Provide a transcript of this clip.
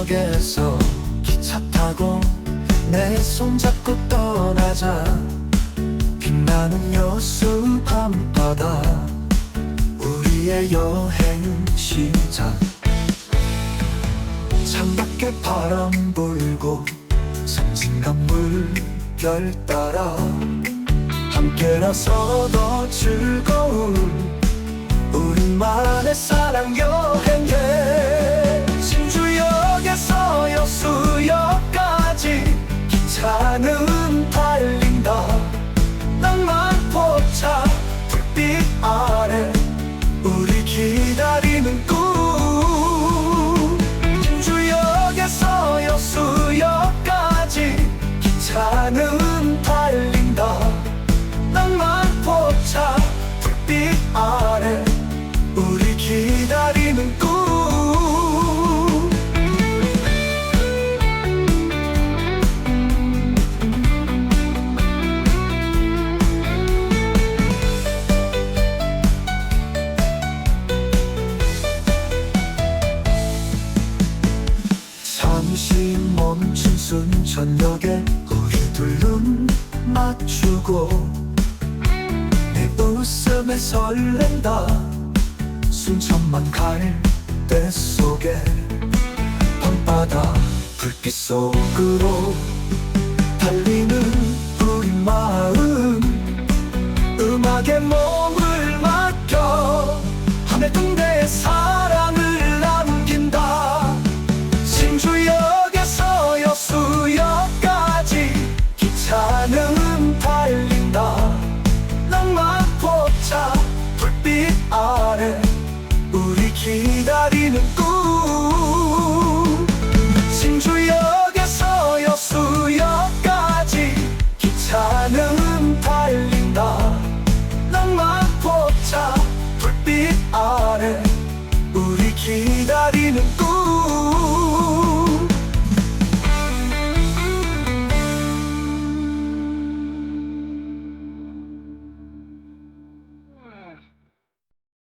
저녁에서 기차 타고 내 손잡고 떠나자. 빛나는 여수 밤바다 우리의 여행 시작. 창밖에 바람 불고 섬진강 물결 따라 함께라서 더 즐거운 아래 우리 기다리는 꿈. 신주역에서 여수역까지. 기차는 달린다. 낭만 포차 불빛 아래 잠시 멈춘 순천역에 우리 둘눈 맞추고 내 웃음에 설렌다. 순천만 갈대 속에 밤바다 불빛 속으로 달리는 나 낭만 포차 불빛 아래 우리 기다리는 꿈. 신주역에서 여수역까지 기차는 달린다. 낭만 포차 불빛 아래 우리 기다리는 꿈